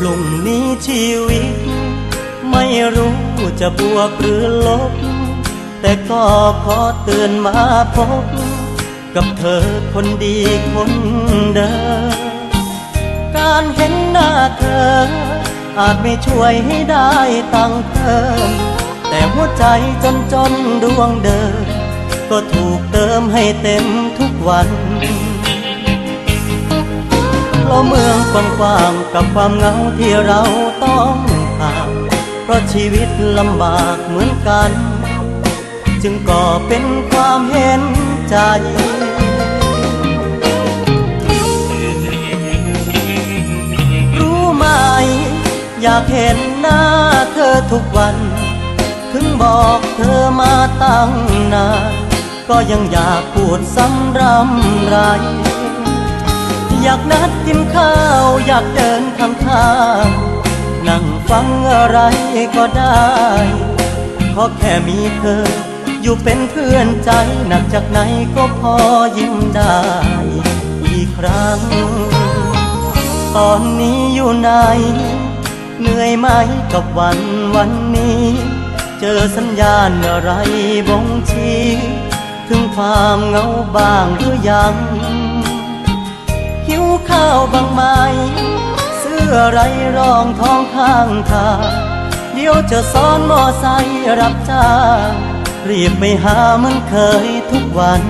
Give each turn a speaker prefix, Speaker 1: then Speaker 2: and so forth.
Speaker 1: พรุ่งนี้ชีวิต ไม่รู้จะบวกหรือลบ แต่ก็ขอเตือนมาพบ กับเธอคนดีคนเดิมการเห็นหน้าเธอ อาจไม่ช่วยให้ได้ตังเพิ่มแต่หัวใจจนจนดวงเดิมก็ถูกเติมให้เต็มทุกวัน เพรามืองกว้างๆกับความเหงาที่เราต้องผ่านเพราะชีวิตลำบากเหมือนกัน จึงก่อเป็นความเห็นใจรู้ไหมอยากเห็นหน้าเธอทุกวัน ถึงบอกเธอมาตั้งนาน ก็ยังอยากพูดซ้ำรำไร อยากนัดกินข้าว อยากเดินข้างทาง นั่งฟังอะไรก็ได้ ขอแค่มีเธอ อยู่เป็นเพื่อนใจ หนักจากไหนก็พอยิ้มได้อีกครั้ง ตอนนี้อยู่ไหน เหนื่อยไหมกับวันวันนี้ เจอสัญญาณอะไรบ่งชี้ ถึงความเหงาบ้างหรือยัง ข้าวบางไม้เสื้อไรรองท้องข้างทางเดี๋ยวจะซ้อนมอไซค์รับจ้างรีบไปหาเหมือนเคยทุกวัน